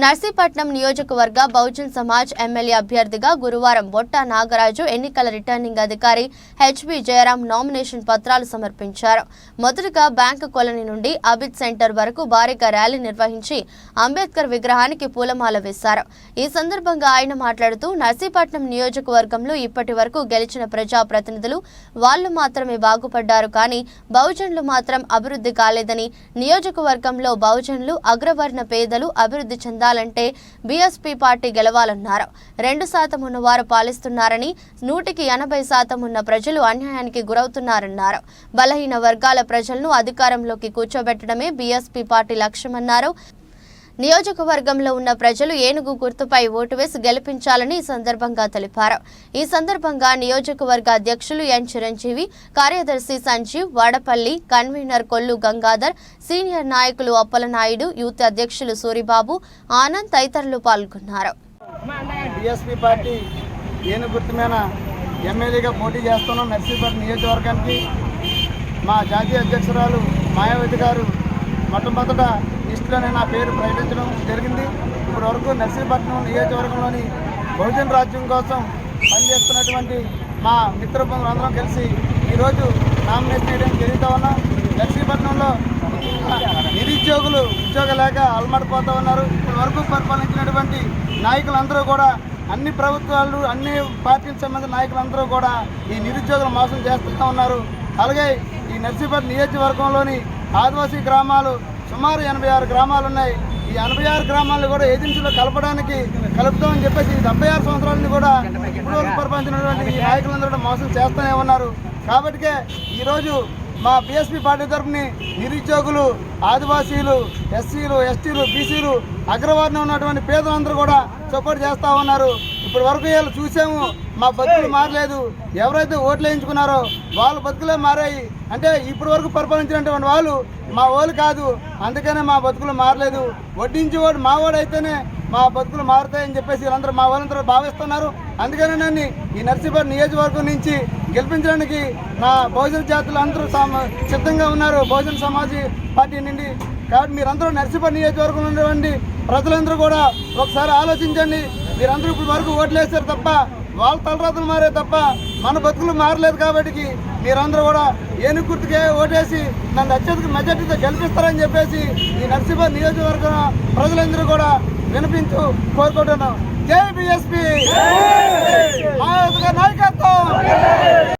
నర్సీపట్నం నియోజకవర్గ బహుజన్ సమాజ్ ఎమ్మెల్యే అభ్యర్థిగా గురువారం బొట్ట నాగరాజు ఎన్నికల రిటర్నింగ్ అధికారి హెచ్బి జయరాం నామినేషన్ పత్రాలు సమర్పించారు. మొదటగా బ్యాంకు కాలనీ నుండి అబిద్ సెంటర్ వరకు భారీగా ర్యాలీ నిర్వహించి అంబేద్కర్ విగ్రహానికి పూలమాల వేశారు. ఈ సందర్భంగా ఆయన మాట్లాడుతూ నర్సీపట్నం నియోజకవర్గంలో ఇప్పటి వరకు గెలిచిన ప్రజాప్రతినిధులు వాళ్ళు మాత్రమే బాగుపడ్డారు కానీ బహుజనులు మాత్రం అభివృద్ధి కాలేదని నియోజకవర్గంలో బహుజనులు అగ్రవర్ణ పేదలు అభివృద్ధి చెందారు చెందాలంటే బీఎస్పీ పార్టీ గెలవాలన్నారు. రెండు శాతం ఉన్నవారు పాలిస్తున్నారని నూటికి ఎనభై శాతం ఉన్న ప్రజలు అన్యాయానికి గురవుతున్నారన్నారు. బలహీన వర్గాల ప్రజలను అధికారంలోకి కూర్చోబెట్టడమే బీఎస్పీ పార్టీ లక్ష్యమన్నారు. నియోజకవర్గంలో ఉన్న ప్రజలు ఏనుగు గుర్తుపై ఓటు వేసి గెలిపించాలని ఈ సందర్భంగా తెలిపారు. ఈ సందర్భంగా నియోజకవర్గ అధ్యక్షులు ఎన్ చిరంజీవి కార్యదర్శి సంజీవ్ వాడపల్లి కన్వీనర్ కొల్లు గంగాధర్ సీనియర్ నాయకులు అప్పలనాయుడు యూత్ అధ్యక్షులు సూరిబాబు ఆనంద్ తదితరులు పాల్గొన్నారు. పార్టీ ఎమ్మెల్యేగా పోటీ చేస్తున్నాం నర్సీపేట నియోజకవర్గానికి. మా జాతీయ అధ్యక్షురాలు మాయావతి గారు మొట్టమొదట లిస్టులోనే నా పేరు ప్రకటించడం జరిగింది. ఇప్పటివరకు నర్సీపట్నం నియోజకవర్గంలోని బహుజన రాజ్యం కోసం పనిచేస్తున్నటువంటి మా మిత్ర అందరం కలిసి ఈరోజు నామినేషన్ వేయడం జరుగుతూ ఉన్నాం. నర్సీపట్నంలో నిరుద్యోగులు ఉద్యోగం లేక అలమడిపోతూ ఉన్నారు. ఇప్పటి వరకు పరిపాలించినటువంటి నాయకులందరూ కూడా అన్ని ప్రభుత్వాలు అన్ని పార్టీలకు సంబంధించిన నాయకులందరూ కూడా ఈ నిరుద్యోగులు మోసం చేస్తూ ఉన్నారు. అలాగే ఈ నర్సీపట్నం నియోజకవర్గంలోని ఆదివాసీ గ్రామాలు సుమారు ఎనభై ఆరు గ్రామాలు ఉన్నాయి. ఈ ఎనభై ఆరు గ్రామాలను కూడా ఏజెన్సీలో కలపడానికి కలుపుతామని చెప్పేసి ఈ డెబ్బై ఆరు సంవత్సరాలను కూడా ఇప్పుడు పరిపాలించినటువంటి ఈ నాయకులందరూ కూడా మోసం చేస్తూనే ఉన్నారు. కాబట్టికే ఈరోజు మా బీఎస్పీ పార్టీ తరఫుని నిరుద్యోగులు ఆదివాసీలు ఎస్సీలు ఎస్టీలు బీసీలు అగ్రవర్ణం ఉన్నటువంటి పేదలందరూ కూడా సపోర్ట్ చేస్తూ ఉన్నారు. ఇప్పటి వరకు వీళ్ళు చూసాము మా బతుకులు మారలేదు. ఎవరైతే ఓట్లు వేయించుకున్నారో వాళ్ళ బతుకులే మారాయి. అంటే ఇప్పటి వరకు పరిపాలించినటువంటి వాళ్ళు మా వాళ్ళు కాదు. అందుకనే మా బతుకులు మారలేదు. వడ్డించి వాడు మా వాడైతేనే అయితేనే మా బతుకులు మారుతాయని చెప్పేసి వీళ్ళందరూ మా వాళ్ళందరూ భావిస్తున్నారు. అందుకనే నన్ను ఈ నర్సీపట్నం నియోజకవర్గం నుంచి గెలిపించడానికి నా బహుజన జాతులు అందరూ సిద్ధంగా ఉన్నారు. బహుజన సమాజ్ పార్టీ నుండి. కాబట్టి మీరందరూ నర్సీపట్నం నియోజకవర్గంలో ఉండేవండి ప్రజలందరూ కూడా ఒకసారి ఆలోచించండి. మీరందరూ ఇప్పుడు వరకు ఓట్లు వేశారు తప్ప వాళ్ళ తలరాతలు మారే తప్ప మన బతుకులు మారలేదు కాబట్టి మీరందరూ కూడా ఏనుగు గుర్తుకే ఓటేసి నన్ను అత్యధిక మెజార్టీతో గెలిపిస్తారని చెప్పేసి ఈ నర్సీపట్నం నియోజకవర్గం ప్రజలందరూ కూడా వినిపించు కోరుకుంటున్నాం. జై బిఎస్పీ! నాయకత్వం!